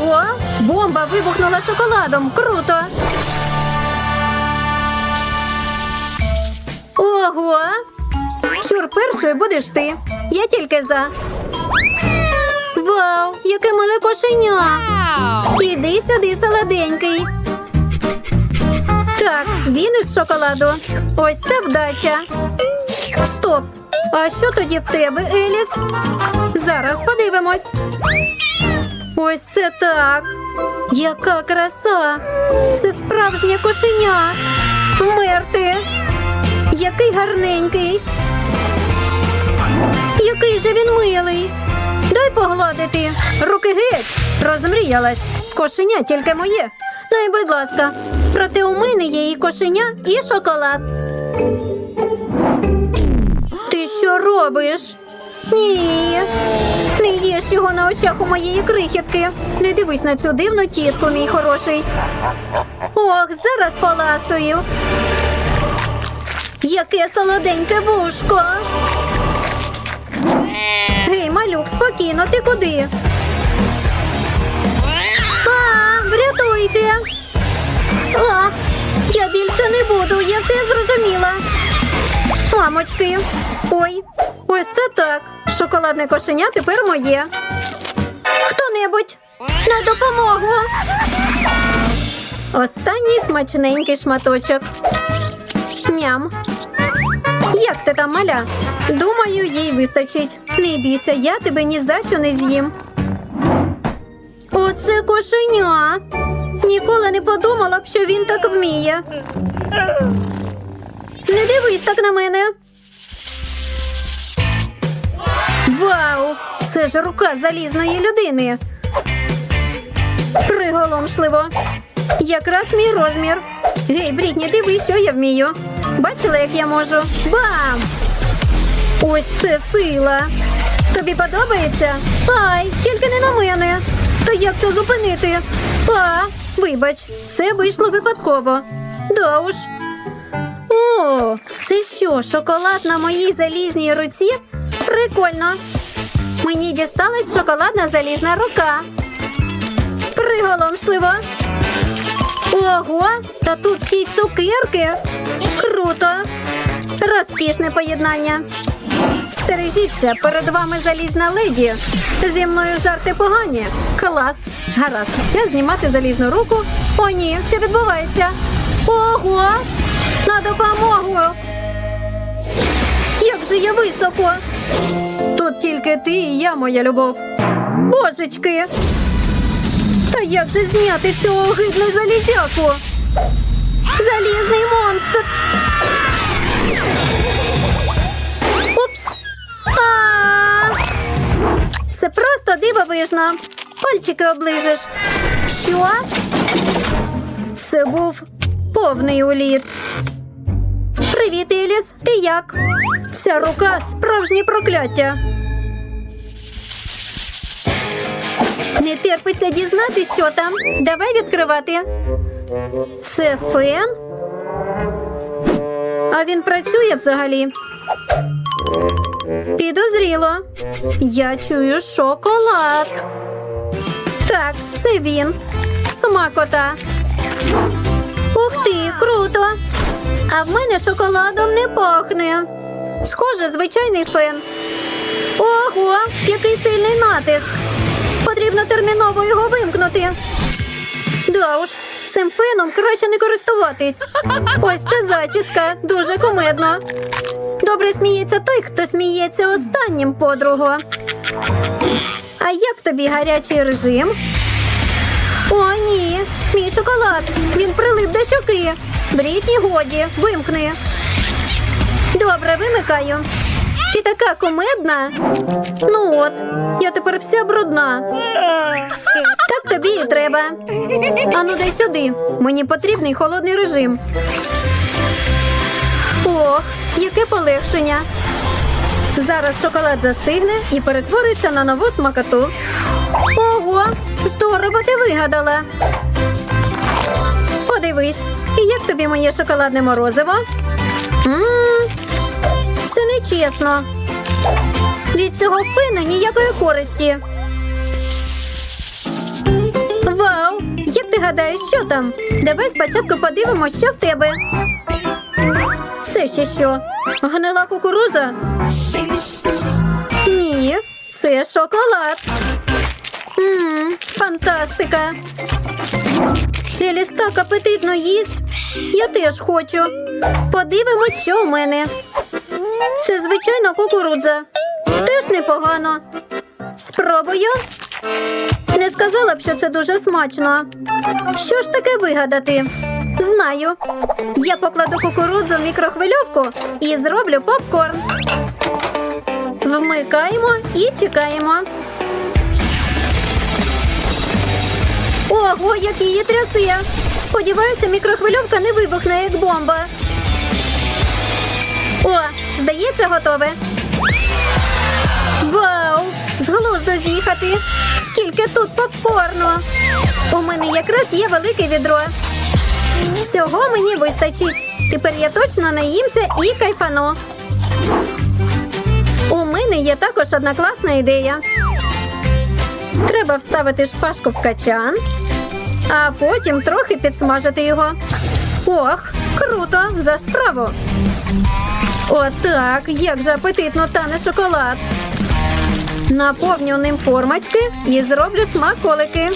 Ого! Бомба вибухнула шоколадом. Круто! Ого! Чур, першою будеш ти. Я тільки за. Вау, яке миле кошеня! Іди сюди, солоденький. Так, він із шоколаду. Ось це вдача. Стоп! А що тоді в тебе, Еліс? Зараз подивимось. Ось це так. Яка краса! Це справжнє кошеня. Вмерти. Який гарненький. Який же він милий. Дай погладити. Руки геть. Розмріялась. Кошеня тільки моє. Ну і будь ласка. Проте у мене є і кошеня, і шоколад. Ти що робиш? Ні. Не їж його на очах у моєї крихітки. Не дивись на цю дивну тітку, мій хороший. Ох, зараз поласую. Яке солоденьке вушко. Гей, малюк, спокійно, ти куди? А, врятуйте. А, я більше не буду, я все зрозуміла. Мамочки. Ой, ось це так. Шоколадне кошеня тепер моє. Хто-небудь на допомогу. Останній смачненький шматочок. Ням. Як ти там, маля? Думаю, їй вистачить. Не бійся, я тебе ні за що не з'їм. Оце кошеня. Ніколи не подумала б, що він так вміє. Не дивись так на мене. Вау! Це ж рука залізної людини. Приголомшливо. Якраз мій розмір. Гей, Брітні, дивись, що я вмію. Бачила, як я можу? Бам! Ось це сила. Тобі подобається? Ай, тільки не на мене. То як це зупинити? А, вибач, це вийшло випадково. Да уж. О, це що, шоколад на моїй залізній руці? Прикольно. Мені дісталась шоколадна залізна рука. Приголомшливо. Ого, та тут ще й цукерки. Круто. Розкішне поєднання. Стережіться, перед вами залізна леді. Зі мною жарти погані. Клас. Гаразд, час знімати залізну руку. О, ні, що відбувається? Ого! На допомогу! Я високо! Тут тільки ти і я, моя любов. Божечки! Та як же зняти цього огидну залізяку? Залізний монстр! Упс! Це просто дивовижно. Пальчики оближеш. Що? Це був повний уліт. Привіт, Еліс. Ти як? Ця рука справжнє прокляття. Не терпиться дізнатись, що там. Давай відкривати. Це фен? А він працює взагалі. Підозріло. Я чую шоколад. Так, це він. Смакота. Ух ти, круто! А в мене шоколадом не пахне. Схоже, звичайний фен. Ого, який сильний натиск. Потрібно терміново його вимкнути. Да уж, цим феном краще не користуватись. Ось це зачіска, дуже кумедно. Добре сміється той, хто сміється останнім подруго. А як тобі гарячий режим? О, ні, мій шоколад. Він прилип до щоки. Брітні годі, вимкни. Добре, вимикаю. Ти така кумедна. Ну от, я тепер вся брудна. Так тобі і треба. Ану, дай сюди. Мені потрібний холодний режим. Ох, яке полегшення. Зараз шоколад застигне і перетвориться на нову смакоту. Ого, здорово ти вигадала. Подивись, і як тобі моє шоколадне морозиво? Ммм, це нечесно. Від цього фену ніякої користі. Вау! Як ти гадаєш, що там? Давай спочатку подивимось, що в тебе. Це ще що? Гнила кукуруза? Ні, це шоколад. Ммм, фантастика. Еліс так апетитно їсть. Я теж хочу. Подивимось, що у мене. Це звичайна кукурудза. Теж непогано. Спробую. Не сказала б, що це дуже смачно. Що ж таке вигадати? Знаю. Я покладу кукурудзу в мікрохвильовку і зроблю попкорн. Вмикаємо і чекаємо. Ого, як її трясе! Сподіваюся, мікрохвильовка не вибухне, як бомба. О, здається, готове. Вау! З глузду з'їхати! Скільки тут попкорну! У мене якраз є велике відро. Всього мені вистачить. Тепер я точно наїмся і кайфану. У мене є також одна класна ідея. Треба вставити шпажку в качан, а потім трохи підсмажити його. Ох, круто! За справу! Отак, як же апетитно тане шоколад. Наповню ним формочки і зроблю смаколики.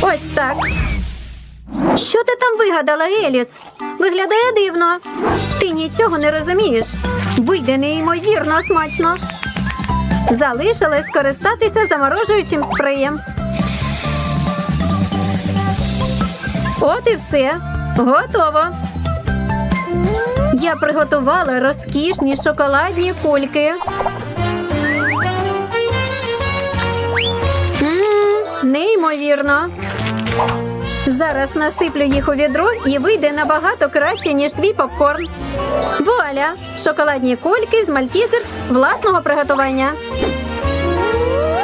Ось так. Що ти там вигадала, Еліс? Виглядає дивно. Ти нічого не розумієш. Вийде неймовірно смачно. Залишилось скористатися заморожуючим спреєм. От і все. Готово. Я приготувала розкішні шоколадні кульки. Мм, неймовірно. Зараз насиплю їх у відро і вийде набагато краще, ніж твій попкорн. Вуаля! Шоколадні кульки з мальтізерс власного приготування.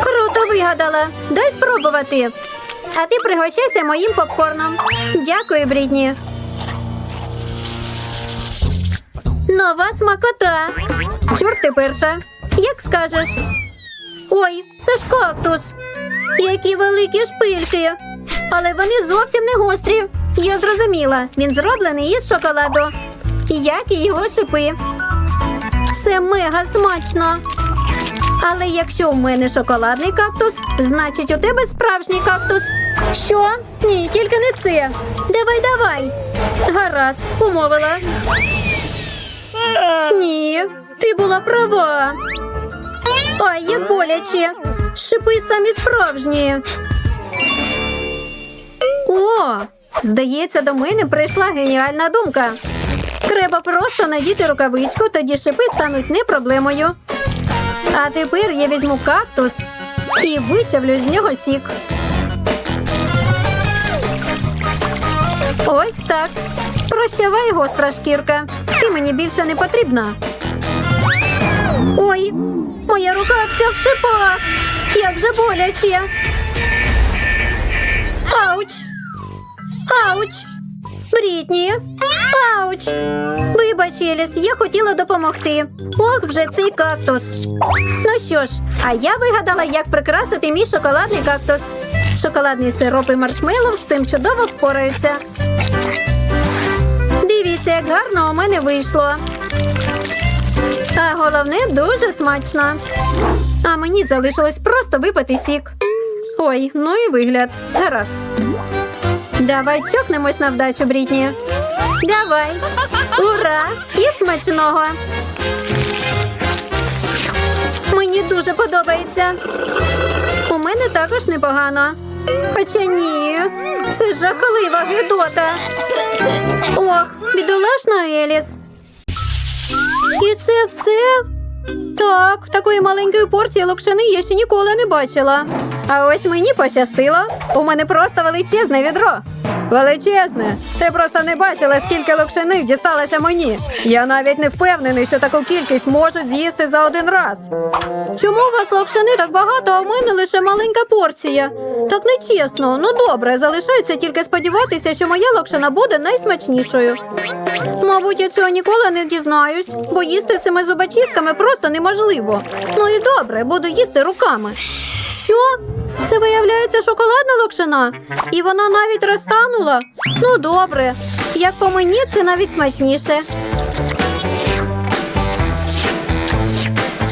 Круто вигадала. Дай спробувати. А ти пригощайся моїм попкорном. Дякую, Брітні. Нова смакота. Чорт ти перша. Як скажеш? Ой, це ж кактус. Які великі шпильки. Але вони зовсім не гострі. Я зрозуміла, він зроблений із шоколаду. Як і його шипи. Це мега смачно. Але якщо у мене шоколадний кактус, значить у тебе справжній кактус. Що? Ні, тільки не це. Давай, давай. Гаразд, умовила. Ні, ти була права. Ай, як боляче. Шипи самі справжні. О, здається, до мене прийшла геніальна думка. Треба просто надіти рукавичку, тоді шипи стануть не проблемою. А тепер я візьму кактус і вичавлю з нього сік. Ось так. Прощавай, гостра шкірка. Мені більше не потрібна. Ой, моя рука вся в шипах. Як же боляче. Ауч. Ауч. Брітні. Ауч. Вибач, Еліс, я хотіла допомогти. Ох, вже цей кактус. Ну що ж, а я вигадала, як прикрасити мій шоколадний кактус. Шоколадний сироп і маршмеллоу з цим чудово впораються. Дивіться, як гарно у мене вийшло. А головне дуже смачно. А мені залишилось просто випити сік. Ой, ну і вигляд. Гаразд. Давай чокнемось на вдачу, Брітні. Давай. Ура! І смачного. Мені дуже подобається. У мене також непогано. Хоча ні, це жахлива гидота. Ох, бідолашна Еліс. І це все? Так, такої маленької порції локшини я ще ніколи не бачила. А ось мені пощастило. У мене просто величезне відро. Величезне. Ти просто не бачила, скільки локшини дісталося мені. Я навіть не впевнений, що таку кількість можуть з'їсти за один раз. Чому у вас локшини так багато, а в мене лише маленька порція? Так нечесно. Ну добре, залишається тільки сподіватися, що моя локшина буде найсмачнішою. Мабуть, я цього ніколи не дізнаюсь, бо їсти цими зубочистками просто неможливо. Ну і добре, буду їсти руками. Що? Це виявляється шоколадна локшина? І вона навіть розтанула? Ну, добре. Як по мені, це навіть смачніше.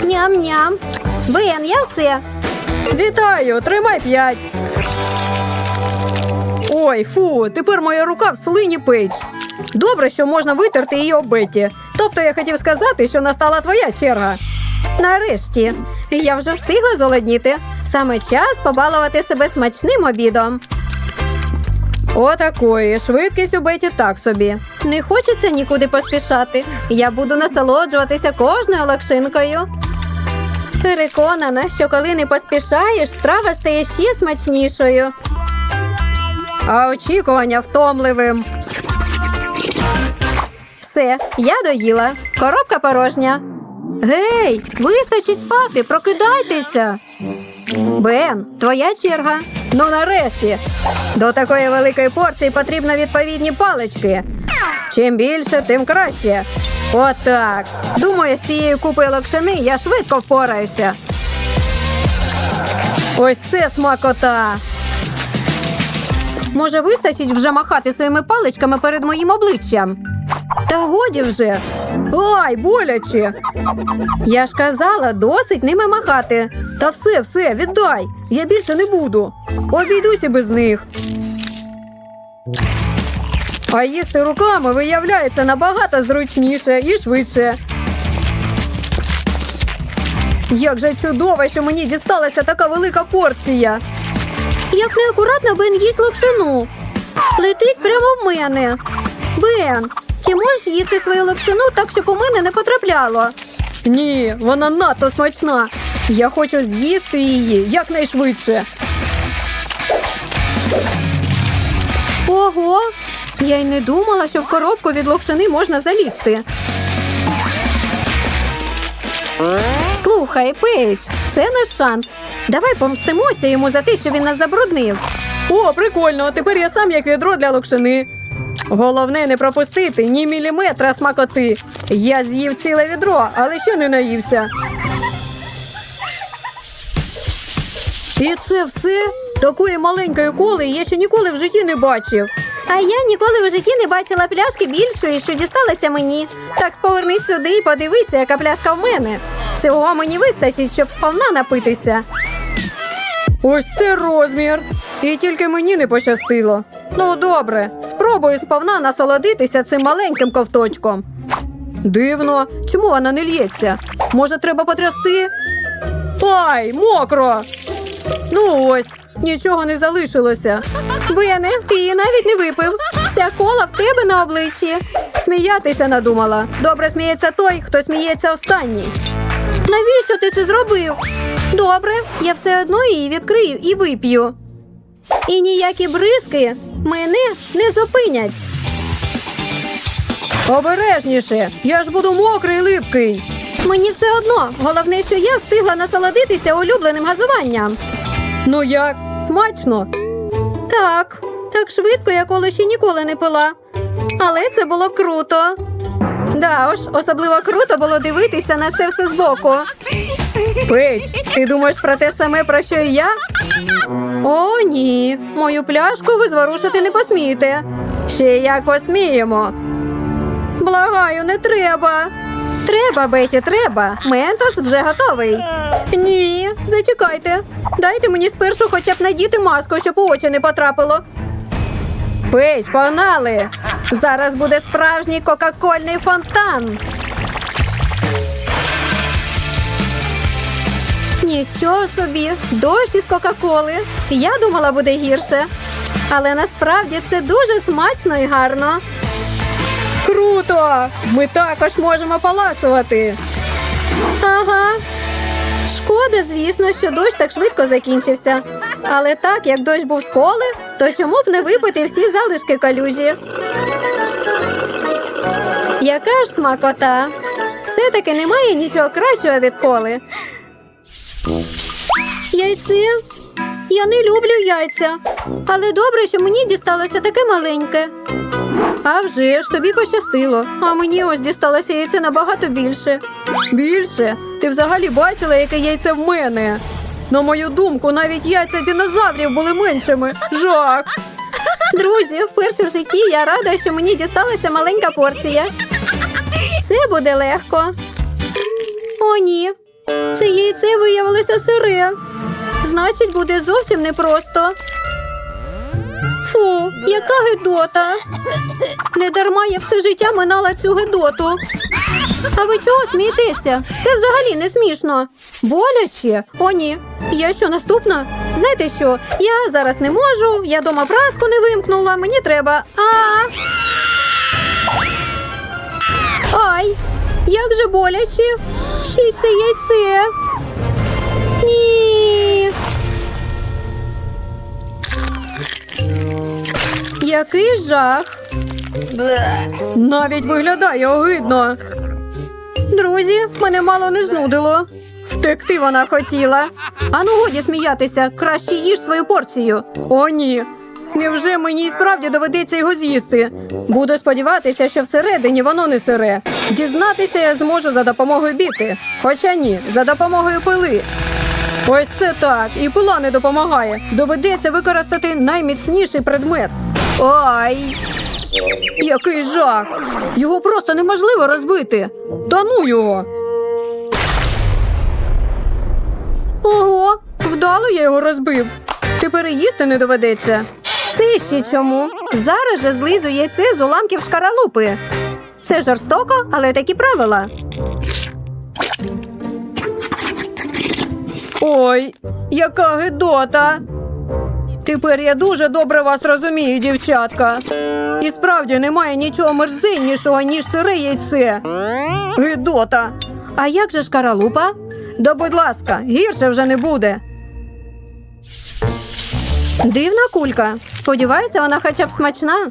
Ням-ням. Бен, я все. Вітаю, тримай п'ять. Ой, фу, тепер моя рука в слині пич. Добре, що можна витерти її об Бетті. Тобто я хотів сказати, що настала твоя черга. Нарешті. Я вже встигла золодніти. Саме час побалувати себе смачним обідом. Отакої. Швидкість у Беті так собі. Не хочеться нікуди поспішати. Я буду насолоджуватися кожною лакшинкою. Переконана, що коли не поспішаєш, страва стає ще смачнішою. А очікування втомливим. Все, я доїла. Коробка порожня. Гей, вистачить спати, прокидайтеся. Бен, твоя черга. Ну нарешті. До такої великої порції потрібно відповідні палички. Чим більше, тим краще. Отак. Думаю, з цією купою локшини я швидко впораюся. Ось це смакота. Може, вистачить вже махати своїми паличками перед моїм обличчям. Та годі вже. Ай, боляче. Я ж казала, досить ними махати. Та все, все, віддай. Я більше не буду. Обійдуся без них. А їсти руками виявляється набагато зручніше і швидше. Як же чудово, що мені дісталася така велика порція. Як неакуратно Бен їсть локшину. Летить прямо в мене. Бен, чи можеш їсти свою локшину так, щоб у мене не потрапляло? Ні, вона надто смачна. Я хочу з'їсти її якнайшвидше. Ого! Я й не думала, що в коробку від локшини можна залізти. Слухай, Пейдж, це наш шанс. Давай помстимося йому за те, що він нас забруднив. О, прикольно! Тепер я сам як відро для локшини. Головне не пропустити ні міліметра смакоти. Я з'їв ціле відро, але ще не наївся. І це все? Такої маленької коли я ще ніколи в житті не бачив. А я ніколи в житті не бачила пляшки більшої, що дісталася мені. Так повернись сюди і подивися, яка пляшка в мене. Цього мені вистачить, щоб сповна напитися. Ось це розмір. І тільки мені не пощастило. Ну, добре, спробую сповна насолодитися цим маленьким ковточком. Дивно, чому вона не лється? Може, треба потрясти? Ай, мокро. Ну ось, нічого не залишилося. Бене, ти її навіть не випив. Вся кола в тебе на обличчі. Сміятися надумала. Добре сміється той, хто сміється останній. Навіщо ти це зробив? Добре, я все одно її відкрию і вип'ю. І ніякі бризки мене не зупинять. Обережніше, я ж буду мокрий липкий. Мені все одно. Головне, що я встигла насолодитися улюбленим газуванням. Ну як, смачно? Так, так швидко я коло ще ніколи не пила. Але це було круто. Да уж, особливо круто було дивитися на це все збоку. Пейдж, ти думаєш про те саме, про що і я? О, ні, мою пляшку ви зворушити не посмієте. Ще як посміємо. Благаю, не треба. Треба, Беті, треба. Ментос вже готовий. Ні, зачекайте. Дайте мені спершу хоча б надіти маску, щоб у очі не потрапило. Пейдж, погнали! Зараз буде справжній кока-кольний фонтан. Нічого собі, дощ із Кока-Коли. Я думала, буде гірше. Але насправді це дуже смачно і гарно. Круто! Ми також можемо паласувати. Ага. Шкода, звісно, що дощ так швидко закінчився. Але так, як дощ був з коли, то чому б не випити всі залишки калюжі? Яка ж смакота? Все-таки немає нічого кращого від коли. Яйце? Я не люблю яйця. Але добре, що мені дісталося таке маленьке. А вже ж тобі пощастило, а мені ось дісталося яйце набагато більше. Більше? Ти взагалі бачила, яке яйце в мене? На мою думку, навіть яйця динозаврів були меншими. Жах! Друзі, вперше в житті я рада, що мені дісталася маленька порція. Це буде легко. О, ні. Це яйце виявилося сире. Значить, буде зовсім непросто. Фу, яка гидота. Не дарма я все життя минала цю гидоту. А ви чого смієтеся? Це взагалі не смішно. Боляче? О, ні. Я що наступна? Знаєте що? Я зараз не можу, я дома праску не вимкнула, мені треба. А. Ай! Як же боляче! Ще й це яйце. Який жах. Навіть виглядає огидно. Друзі, мене мало не знудило. Втекти вона хотіла. Ану, годі сміятися, краще їж свою порцію. О, ні. Невже мені і справді доведеться його з'їсти? Буду сподіватися, що всередині воно не сире. Дізнатися я зможу за допомогою біти. Хоча ні, за допомогою пили. Ось це так. І пила не допомагає. Доведеться використати найміцніший предмет. Ай! Який жах! Його просто неможливо розбити. Та ну його! Ого, вдало я його розбив. Тепер і їсти не доведеться. Це ще чому? Зараз же злизу яйце з уламків шкаралупи. Це жорстоко, але такі правила. Ой, яка гидота. Тепер я дуже добре вас розумію, дівчатка. І справді немає нічого мерзеннішого, ніж сире яйце. Гидота. А як же шкаралупа? Да будь ласка, гірше вже не буде. Дивна кулька. Сподіваюся, вона хоча б смачна.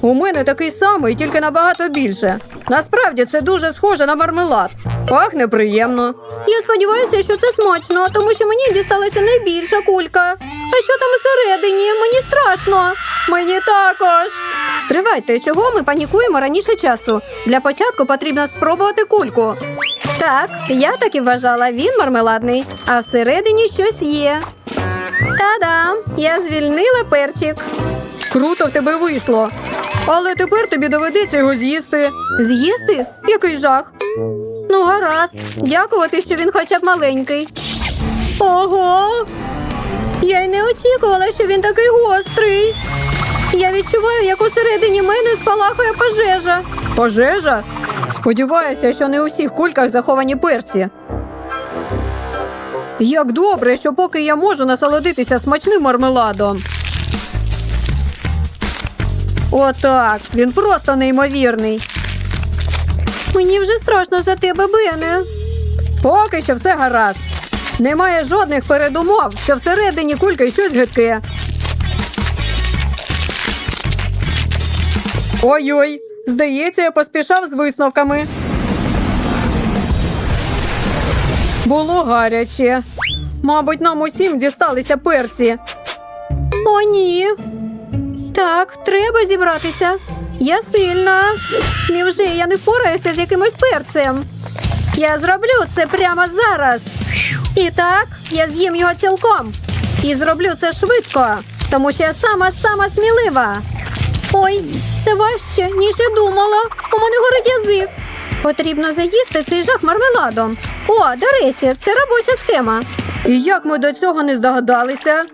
У мене такий самий, тільки набагато більше. Насправді це дуже схоже на мармелад. Пахне приємно. Я сподіваюся, що це смачно, тому що мені дісталася найбільша кулька. А що там усередині? Мені страшно. Мені також. Стривайте, чого ми панікуємо раніше часу? Для початку потрібно спробувати кульку. Так, я так і вважала, він мармеладний, а всередині щось є. Та-дам! Я звільнила перчик. Круто в тебе вийшло. Але тепер тобі доведеться його з'їсти. З'їсти? Який жах. Ну, гаразд. Дякувати, що він хоча б маленький. Ого! Я й не очікувала, що він такий гострий. Я відчуваю, як усередині мене спалахує пожежа. Пожежа? Сподіваюся, що не у всіх кульках заховані перці. Як добре, що поки я можу насолодитися смачним мармеладом. Отак, він просто неймовірний. Мені вже страшно за тебе, Бене. Поки що все гаразд. Немає жодних передумов, що всередині кульки щось гидке. Ой-ой, здається, я поспішав з висновками. Було гаряче. Мабуть, нам усім дісталися перці. О, ні. Так, треба зібратися. Я сильна. Невже я не впораюся з якимось перцем? Я зроблю це прямо зараз. І так, я з'їм його цілком. І зроблю це швидко, тому що я сама сама смілива. Ой, це важче, ніж я думала. У мене горить язик. Потрібно заїсти цей жах мармеладом. О, до речі, це робоча схема. І як ми до цього не здогадалися?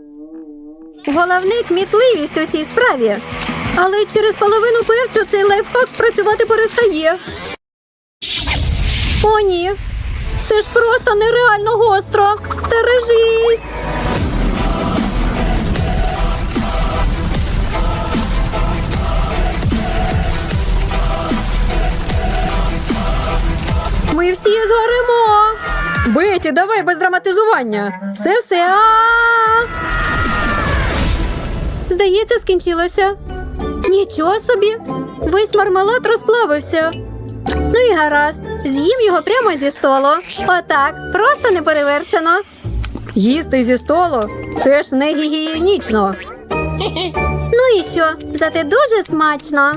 Головне кмітливість у цій справі. Але через половину перцю цей лайфхак працювати перестає. О, ні. Це ж просто нереально гостро. Стережись. Ми всі згоримо. Беті, давай без драматизування. Все, все. А-а-а! Здається, скінчилося. Нічого собі. Весь мармелад розплавився. Ну і гаразд. З'їм його прямо зі столу. Отак, просто неперевершено. Їсти зі столу це ж не гігієнічно. Ну і що? Зате дуже смачно.